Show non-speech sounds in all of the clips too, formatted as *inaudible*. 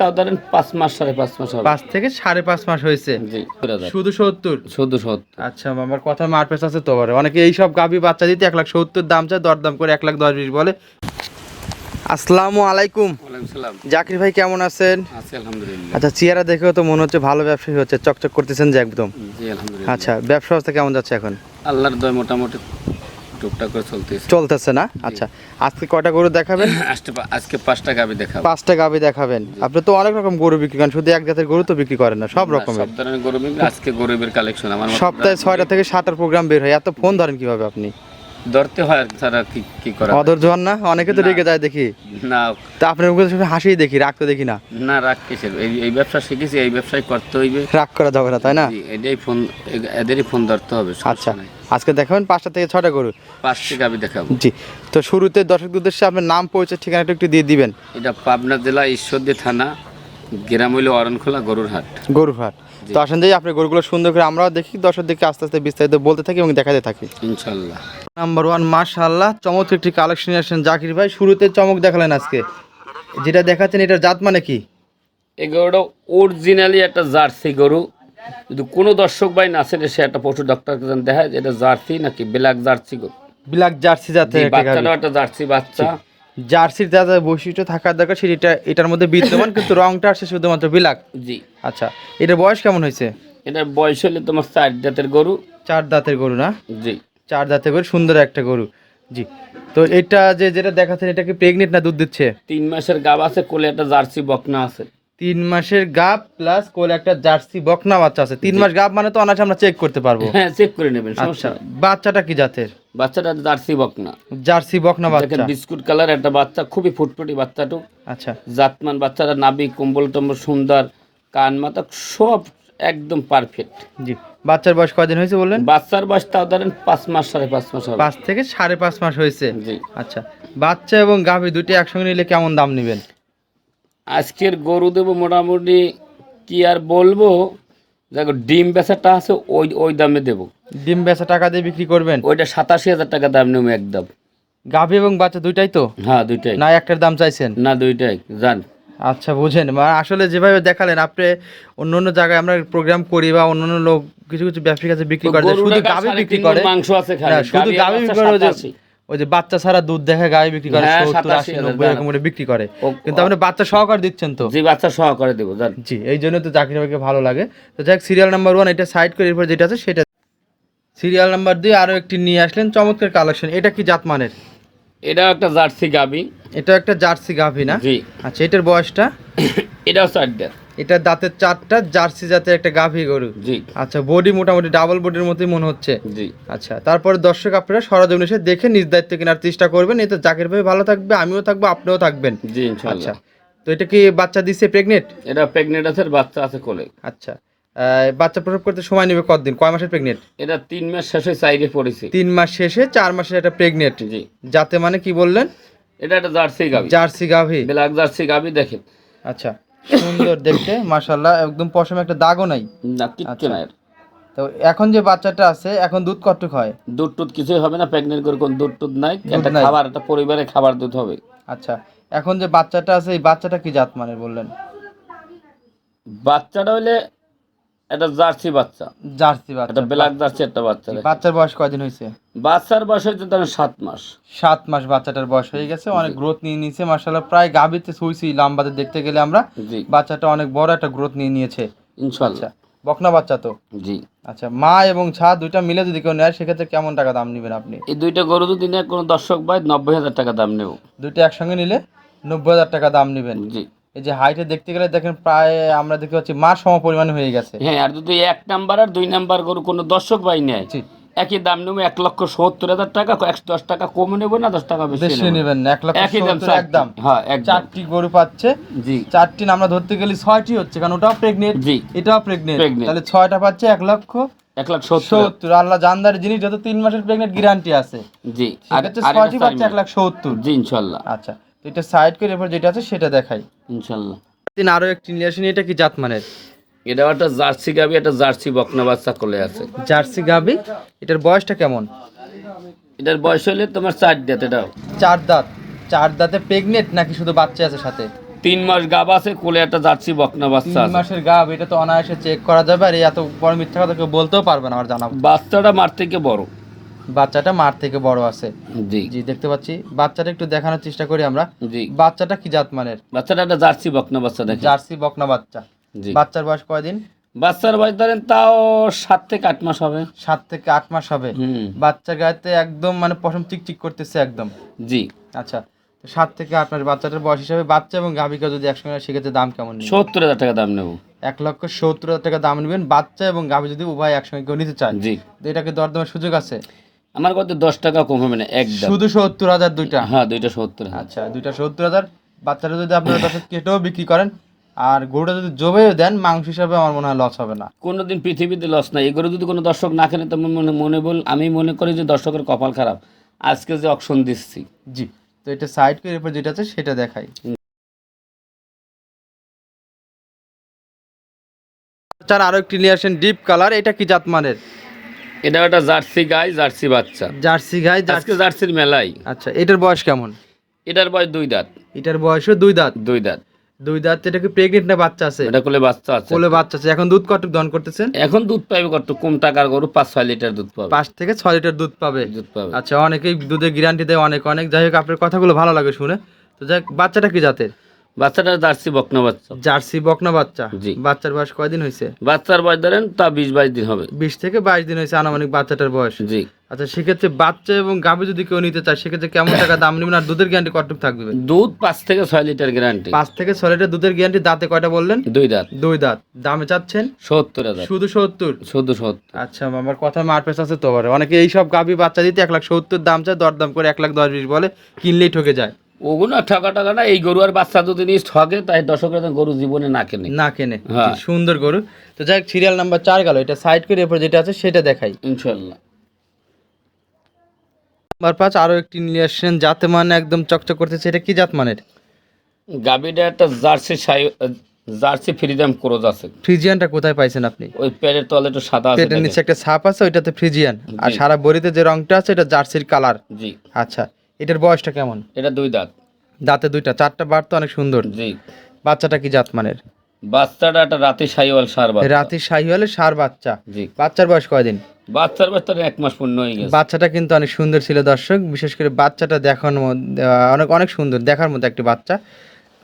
তাও ধরেন পাঁচ মাস সাড়ে পাঁচ মাস হবে। পাঁচ থেকে সাড়ে পাঁচ মাস হয়েছে। জি শুধু সত্তর? শুধু সত্তর। আচ্ছা আমার কথা মারপেস আছে তো আবার অনেকে এইসব গাভী বাচ্চা দিতে এক লাখ সত্তর দাম চায় দরদাম করে এক লাখ দশ বিশ বলে। আসসালামু আলাইকুম। জাকির ভাই কেমন আছেন? আলহামদুলিল্লাহ। আচ্ছা চেহারা দেখেও তো মনে হচ্ছে ভালো ব্যবসায়ী হচ্ছে চকচক করতেছেন যে একদম। আচ্ছা ব্যবসা অবস্থা কেমন যাচ্ছে এখন? আল্লাহর দয় মোটামুটি টুকটাক করে চলতেছে। চলতেছে না? আচ্ছা আজকে কয়টা গরু দেখাবেন? *laughs* আজকে পাঁচটা গাবি দেখাবেন পাঁচটা গাভী দেখাবেন। আপনি তো অনেক রকম গরু বিক্রি করেন শুধু এক জাতের গরু তো বিক্রি করেন না সব রকমের। সব ধরনের গরু আজকে গরুবের কালেকশন আমার সপ্তাহে ছয়টা থেকে সাতটার প্রোগ্রাম বের হয় এত ফোন ধরেন কীভাবে আপনি? ধরতে হয় আর তারা কি কি করা অধৈর্য হন না? অনেকে তো রেগে যায় দেখি। না। তা আপনার মুখে সবসময় হাসিই দেখি রাগ তো দেখি না। না রাগ কিসের? এই এই ব্যবসা শিখেছি এই ব্যবসায় করতে হইবে। রাগ করা যাবে না তাই না? এটাই ফোন এদেরই ফোন ধরতে হবে আচ্ছা আজকে দেখাবেন পাঁচটা থেকে ছটা গরু। পাঁচটি গাবি দেখাবো। জি তো শুরুতে দর্শক উদ্দেশ্যে আপনার নাম পরিচয় ঠিকানাটা একটু দিয়ে দিবেন। এটা পাবনা জেলা ঈশ্বরদী থানা গ্রাম হইল অরণখোলা গরুর হাট গরুর হাট তো আসেন যাই আপনি গরুগুলো সুন্দর করে আমরাও দেখি আস্তে আস্তে বিস্তারিত বলতে থাকি এবং দেখাতে থাকি। ইনশাল্লাহ। নাম্বার ওয়ান মাশাল্লাহ চমৎকার একটি কালেকশন আসেন জাকির ভাই। শুরুতে চমক দেখালেন আজকে। যেটা দেখাচ্ছেন এটার জাত মানে কি? এই গরুটা অরিজিনালি একটা জার্সি গরু। যদি কোনো দর্শক ভাই না আসেন সে একটা পশু ডক্টরকে যেন দেখায় যে এটা জার্সি নাকি ব্ল্যাক জার্সি গরু। ব্ল্যাক জার্সি জাতের একটা একটা জার্সি বাচ্চা। জার্সির যা যা বৈশিষ্ট্য থাকার দরকার সেটা এটার মধ্যে বিদ্যমান কিন্তু *coughs* রংটা আসছে শুধুমাত্র বিলাক। জি। আচ্ছা এটার বয়স কেমন হয়েছে? এটার বয়স হলে তোমার চার দাঁতের গরু। চার দাঁতের গরু না? জি। চার দাঁতের গরু সুন্দর একটা গরু। জি। তো এটা যে যেটা দেখাচ্ছেন এটা কি প্রেগনেন্ট না দুধ দিচ্ছে? তিন মাসের গাব আছে কোলে একটা জার্সি বকনা আছে। তিন মাসের গাব প্লাস কোলে একটা জার্সি বকনা বাচ্চা আছে। তিন মাস গাব মানে তো অনায়াসে আমরা চেক করতে পারব। *laughs* হ্যাঁ চেক করে নেবেন সমস্যা আচ্ছা বাচ্চাটা কি জাতের? বাচ্চাটা জার্সি বকনা। জার্সি বকনা বাচ্চা। বিস্কুট কালার একটা বাচ্চা খুবই ফুটফুটি বাচ্চাটু। আচ্ছা। জাতমান বাচ্চারা নাবি কম্বল টম্বল সুন্দর কান মাথা সব একদম পারফেক্ট জি বাচ্চার বয়স কয়দিন হয়েছে বললেন? বাচ্চার বয়স তাও ধরেন পাঁচ মাস সাড়ে পাঁচ মাস পাঁচ থেকে সাড়ে পাঁচ মাস হয়েছে। জি। আচ্ছা বাচ্চা এবং গাভী দুটি একসঙ্গে নিলে কেমন দাম নেবেন? আজকের গরু দেবো মোটামুটি কি আর বলব? দেখো ডিম বেচাটা আছে ওই ওই দামে দেবো। ডিম বেচা টাকা দিয়ে বিক্রি করবেন? ওইটা সাতাশি হাজার টাকা দাম নেব একদম। গাভী এবং বাচ্চা দুইটাই তো? হ্যাঁ দুইটাই। না একটার দাম চাইছেন? না দুইটাই। জান আচ্ছা বুঝেন। মানে আসলে যেভাবে দেখালেন আপনি অন্য অন্য জায়গায় আমরা প্রোগ্রাম করি বা অন্য অন্য লোক কিছু কিছু ব্যবসায়ীর কাছে বিক্রি করে শুধু গাভী বিক্রি করে? মাংস আছে খালি। শুধু গাভী বিক্রি করে ওই যে- বাচ্চা ছাড়া দুধ দেখে গাভী বিক্রি করে হ্যাঁ, সত্তর আশি নব্বই এরকম করে বিক্রি করে। কিন্তু আপনি বাচ্চা সহকার দিচ্ছেন তো? জি বাচ্চা সহকারে দেবো জি এই জন্য তো জাকির ভাইকে ভালো লাগে। তো যাক সিরিয়াল নাম্বার ওয়ান এটা সাইড করে এরপর যেটা আছে সেটা সিরিয়াল নাম্বার দুই আরও একটি নিয়ে আসলেন চমৎকার কালেকশন এটা কি জাত মানের এটাও একটা জার্সি গাবি এটা একটা জার্সি গাভী না? জি। আচ্ছা এটার বয়সটা? এটাও চারটার এটা দাঁতের চারটা জার্সি জাতের একটা গাভী গরু। জি। আচ্ছা বডি মোটামুটি ডাবল বডির মতোই মনে হচ্ছে। জি। আচ্ছা তারপরে দর্শক আপনারা সরজমিন এসে দেখে নিজ দায়িত্ব কেনার চেষ্টা করবেন। এতে জাকির ভাই ভালো থাকবে আমিও থাকব আপনিও থাকবেন। জি আচ্ছা তো এটা কি বাচ্চা দিচ্ছে প্রেগনেন্ট এটা প্রেগনেন্ট আছে বাচ্চা আছে কোলে। আচ্ছা বাচ্চা প্রসব করতে সময় নেবে কতদিন? কয় মাসের প্রেগনেন্ট এটা তিন মাস শেষে সাইডে পড়েছে। তিন মাস শেষে চার মাসের একটা প্রেগনেন্ট জি। যাতে মানে কি বললেন? এটা একটা জার্সি গাবি জার্সি গাভী। ব্ল্যাক জার্সি গাবি দেখেন। আচ্ছা সুন্দর দেখতে মাশাল্লাহ একদম পশমে একটা দাগও নাই। না কিচ্ছু নাই তো এখন যে বাচ্চাটা আছে এখন দুধ কতটুক হয়? দুধ টুধ কিছুই হবে না প্রেগনেন্ট করে কোন দুধ টুধ নাই। একটা খাবার একটা পরিবারে খাবার দুধ হবে। আচ্ছা এখন যে বাচ্চাটা আছে এই বাচ্চাটা কি জাত মানে বললেন? বাচ্চাটা হইলে একটা জার্সি বাচ্চা। জার্সি বাচ্চা। একটা ব্ল্যাক জার্সি একটা বাচ্চা বাচ্চার বয়স কয়দিন হয়েছে বাচ্চার বয়স হচ্ছে ধরেন সাত মাস। সাত মাস বাচ্চাটার বয়স হয়ে গেছে অনেক গ্রোথ নিয়ে নিয়েছে মার্শাল্লাহ প্রায় গাভীতে শুইছি লাম্বাতে দেখতে গেলে আমরা। জি। বাচ্চাটা অনেক বড় একটা গ্রোথ নিয়ে নিয়েছে। ইনশাল্লাহ বকনা বাচ্চা তো? জি। আচ্ছা মা এবং ছা দুইটা মিলে যদি কেউ নেয় সেক্ষেত্রে কেমন টাকা দাম নেবেন আপনি? এই দুইটা গরু যদি নেয় কোনো দর্শক ভাই নব্বই হাজার টাকা দাম নেব। দুইটা একসঙ্গে নিলে নব্বই হাজার টাকা দাম নেবেন। জি। এই যে হাইটে দেখতে গেলে দেখেন প্রায় আমরা দেখতে পাচ্ছি মার সম পরিমাণ হয়ে গেছে। হ্যাঁ আর যদি এক নাম্বার আর দুই নাম্বার গরু কোনো দর্শক ভাই নেয় একই দাম নেব এক লক্ষ সত্তর হাজার টাকা একশো দশ টাকা কমে নেব না দশ টাকা বেশি নেবেন এক লক্ষ একই দাম একদম। হ্যাঁ চারটি গরু পাচ্ছে। জি। চারটি আমরা ধরতে গেলে ছয়টি হচ্ছে কারণ ওটাও প্রেগনেন্ট জি। এটাও প্রেগনেন্ট। তাহলে ছয়টা পাচ্ছে এক লক্ষ এক লাখ সত্তর। আল্লাহ জানদার জিনিস যত তিন মাসের প্রেগনেন্ট গ্যারান্টি আছে। জি। আর ছয়টি পাচ্ছে এক লাখ সত্তর। জি ইনশাল্লাহ। আচ্ছা। এটা সাইড করে এরপর যেটা আছে সেটা দেখাই। ইনশাল্লাহ দিন আরও একটি নিয়ে আসেন এটা কি জাত মানের এটা একটা জার্সি গাবি একটা জার্সি বকনা বাচ্চা কোলে আছে। জার্সি গাবি এটার বয়সটা কেমন? এটার বয়স হলে তোমার চার দাঁত এটাও। চার দাঁত। চার দাঁতে প্রেগনেন্ট নাকি শুধু বাচ্চা আছে সাথে? তিন মাস গাব আছে কোলে একটা জার্সি বকনা বাচ্চা তিন মাসের গাব এটা তো অনায়াসে চেক করা যাবে আর এত বড় মিথ্যা কথা কেউ বলতেও পারবে না আমার জানা বাচ্চাটা মার থেকে বড়। বাচ্চাটা মার থেকে বড় আছে। জি। জি দেখতে পাচ্ছি। বাচ্চাটা একটু দেখানোর চেষ্টা করি আমরা। জি। বাচ্চাটা কি জাত মানের বাচ্চাটা একটা জার্সি বকনা বাচ্চা দেখে জার্সি বকনা বাচ্চা। জি। বাচ্চার বয়স কয়দিন? বাচ্চার বয়স ধরেন তাও সাত থেকে আট মাস হবে। সাত থেকে আট মাস হবে। বাচ্চার গায়েতে একদম মানে পশম চিকচিক করতেছে একদম। জি। আচ্ছা সাত থেকে আট মাস বাচ্চাটার বয়স হিসাবে বাচ্চা এবং গাভিকা যদি একসঙ্গে সেক্ষেত্রে দাম কেমন সত্তর হাজার টাকা দাম নেব। এক লক্ষ সত্তর হাজার টাকা দাম নেবেন বাচ্চা এবং গাভি যদি উভয় একসঙ্গে কেউ নিতে চান জি। তো এটাকে দরদামের সুযোগ আছে? আমার কত দশ টাকা কম হবে না একদম। শুধু সত্তর হাজার দুইটা? হ্যাঁ দুইটা সত্তর আচ্ছা দুইটা সত্তর হাজার। বাচ্চাটা যদি আপনার দশ কেটেও বিক্রি করেন আর গরুটা যদি জবেও দেন মাংস হিসাবে আমার মনে হয় লস হবে না। কোনোদিন পৃথিবীতে লস নাই। এগুলো যদি কোনো দর্শক না কেনে তো মনে মনে বল আমি মনে করি যে দর্শকের কপাল খারাপ। আজকে যে অপশন দিচ্ছি। জি তো এটা সাইড করে এরপর যেটা আছে সেটা দেখাই। চার আরও একটি নিয়ে আসেন ডিপ কালার এটা কি জাত মানের এটা একটা জার্সি গাই জার্সি বাচ্চা। জার্সি গাই আজকে জার্সির মেলাই আচ্ছা এটার বয়স কেমন? এটার বয়স দুই দাঁত। এটার বয়সও দুই দাঁত? দুই দাঁত। দুই দাঁত এটা কি প্রেগনেন্ট না বাচ্চা আছে? এটা কোলে বাচ্চা আছে। কোলে বাচ্চা আছে। এখন দুধ কতটুকু দন করতেছেন? এখন দুধ পাইবে কত? কম টাকার গরু পাঁচ ছয় লিটার দুধ পাবে। পাঁচ থেকে ছয় লিটার দুধ পাবে। দুধ পাবে। আচ্ছা অনেকেই দুধের গ্যারান্টি দেয় অনেক অনেক। যাই হোক আপনার কথাগুলো ভালো লাগে শুনে। তো যাই হোক, বাচ্চাটা কি জাতের? বাচ্চাটা জার্সি বকনা বাচ্চা। জার্সি বকনা বাচ্চা? জি। বাচ্চার বয়স কয়দিন হয়েছে বাচ্চার বয়স ধরেন তা বিশ বাইশ দিন হবে। বিশ থেকে বাইশ দিন হয়েছে আনুমানিক বাচ্চাটার বয়স। জি। আচ্ছা সেক্ষেত্রে বাচ্চা এবং গাভী যদি কেউ নিতে চায় সেক্ষেত্রে কেমন টাকা দাম নেবেন আর দুধের গ্যারান্টি কতটুকু থাকবে? দুধ পাঁচ থেকে ছয় লিটার গ্যারান্টি পাঁচ থেকে ছয় লিটার দুধের গ্যারান্টি দাঁতে কয়টা বললেন? দুই দাঁত। দুই দাঁত। দামে চাচ্ছেন? সত্তর হাজার। শুধু সত্তর? শুধু সত্তর। আচ্ছা আমার কথা মারপেস আছে তো অনেকে এই সব গাভী বাচ্চা দিতে এক লাখ সত্তর দাম চায় দরদাম করে এক লাখ দশ বিশ বলে কিনলেই ঠকে যায়। ওগুলো আর ঠকা না এই গরু আর বাচ্চা যদি নিস ঠকে তাই দর্শকের তো গরু জীবনে না কেনে। না কেনে। হ্যাঁ। সুন্দর গরু। তো যাই সিরিয়াল নাম্বার চার গেল। এটা সাইড করে এরপর যেটা আছে সেটা দেখাই। ইনশাল্লাহ নাম্বার পাঁচ আরও একটি নিয়ে আসছেন। জাতে মানে একদম চকচক করতেছে। এটা কি জাত মানের গাবিটা একটা জার্সি সাই জার্সি ফ্রিডম ক্রোজ আছে। ফ্রিজিয়ানটা কোথায় পাইছেন আপনি? ওই পেটের তলে একটু সাদা আছে পেটের নিচে একটা ছাপ আছে ওইটাতে ফ্রিজিয়ান। আর সারা বড়িতে যে রংটা আছে এটা জার্সির কালার। জি। আচ্ছা। এটার বয়সটা কেমন? এটা দুই দাঁত। দাঁতে দুইটা চারটা বার তো অনেক সুন্দর। জি। বাচ্চাটা কি জাত মানের বাচ্চাটা একটা রাতে সাইওয়াল সার বাচ্চা। রাতি শাহিওয়ালে সার বাচ্চা। জি। বাচ্চার বয়স কয়দিন? বাচ্চার বাচ্চা এক মাস পূর্ণ হয়ে গেছে। বাচ্চাটা কিন্তু অনেক সুন্দর ছিল দর্শক। বিশেষ করে বাচ্চাটা দেখানোর অনেক অনেক সুন্দর দেখার মতো একটি বাচ্চা।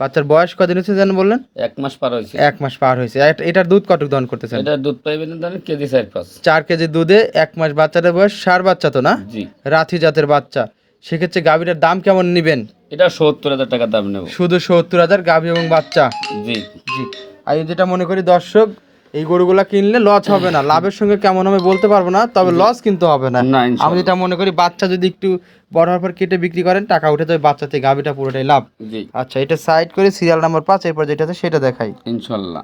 বাচ্চার বয়স কদিন হচ্ছে যেন বললেন? এক মাস পার হয়েছে। এক মাস পার হয়েছে। এট- এটার দুধ কটুক দহন করতেছেন? এটা দুধ পাইবেন ধরেন কেজি চার পাঁচ। চার কেজি দুধে এক মাস বাচ্চাটার বয়স। সার বাচ্চা তো না? জি। রাথি জাতের বাচ্চা। সেক্ষেত্রে গাভীটার দাম কেমন নেবেন? এটা সত্তর হাজার টাকা দাম নেব। শুধু সত্তর হাজার গাভী এবং বাচ্চা? জি। জি। আমি যেটা মনে করি দর্শক এই গরুগুলা কিনলে লস হবে না। লাভের সঙ্গে কেমন হবে বলতে পারব না তবে লস কিন্তু হবে না। আমি যেটা মনে করি বাচ্চা যদি একটু বড় হওয়ার পর কেটে বিক্রি করেন টাকা উঠে যাবে বাচ্চাতে গাভীটা পুরোটাই লাভ। জি। আচ্ছা এটা সাইড করে সিরিয়াল নাম্বার পাঁচ এরপর যেটা আছে সেটা দেখাই। ইনশাল্লাহ।